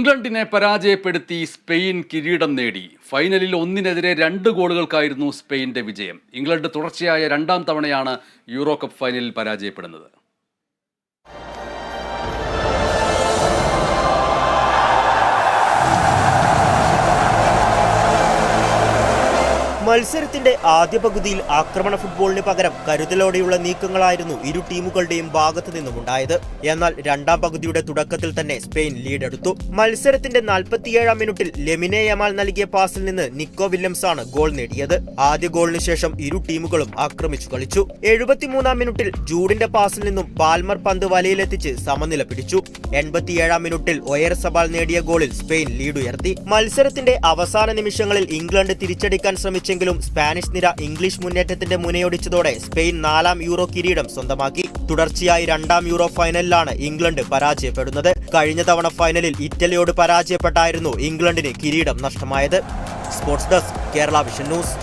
ഇംഗ്ലണ്ടിനെ പരാജയപ്പെടുത്തി സ്പെയിൻ കിരീടം നേടി. ഫൈനലിൽ ഒന്നിനെതിരെ രണ്ട് ഗോളുകൾക്കായിരുന്നു സ്പെയിന്റെ വിജയം. ഇംഗ്ലണ്ട് തുടർച്ചയായ രണ്ടാം തവണയാണ് യൂറോ കപ്പ് ഫൈനലിൽ പരാജയപ്പെടുന്നത്. മത്സരത്തിന്റെ ആദ്യ പകുതിയിൽ ആക്രമണ ഫുട്ബോളിന് പകരം കരുതലോടെയുള്ള നീക്കങ്ങളായിരുന്നു ഇരു ടീമുകളുടെയും ഭാഗത്തു നിന്നുമുണ്ടായത് എന്നാൽ രണ്ടാം പകുതിയുടെ തുടക്കത്തിൽ തന്നെ സ്പെയിൻ ലീഡെടുത്തു. മത്സരത്തിന്റെ നാൽപ്പത്തിയേഴാം മിനിറ്റിൽ ലെമിനെ യമാൽ നൽകിയ പാസിൽ നിന്ന് നിക്കോ വില്യംസ് ആണ് ഗോൾ നേടിയത്. ആദ്യ ഗോളിന് ശേഷം ഇരു ടീമുകളും ആക്രമിച്ചു കളിച്ചു. എഴുപത്തിമൂന്നാം മിനിറ്റിൽ ജൂഡിന്റെ പാസിൽ നിന്നും പാൽമർ പന്ത് വലയിലെത്തിച്ച് സമനില പിടിച്ചു. എൺപത്തിയേഴാം മിനിറ്റിൽ ഒയർ സബാൽ നേടിയ ഗോളിൽ സ്പെയിൻ ലീഡ് ഉയർത്തി മത്സരത്തിന്റെ അവസാന നിമിഷങ്ങളിൽ ഇംഗ്ലണ്ട് തിരിച്ചടിക്കാൻ ശ്രമിച്ചെങ്കിലും സ്പാനിഷ് നിര ഇംഗ്ലീഷ് മുന്നേറ്റത്തിന്റെ മുനയൊടിച്ചതോടെ സ്പെയിൻ നാലാം യൂറോ കിരീടം സ്വന്തമാക്കി. തുടർച്ചയായി രണ്ടാം യൂറോ ഫൈനലിലാണ് ഇംഗ്ലണ്ട് പരാജയപ്പെടുന്നത്. കഴിഞ്ഞ തവണ ഫൈനലിൽ ഇറ്റലിയോട് പരാജയപ്പെട്ടായിരുന്നു ഇംഗ്ലണ്ടിന് കിരീടം നഷ്ടമായത്. Sports desk Kerala vision news.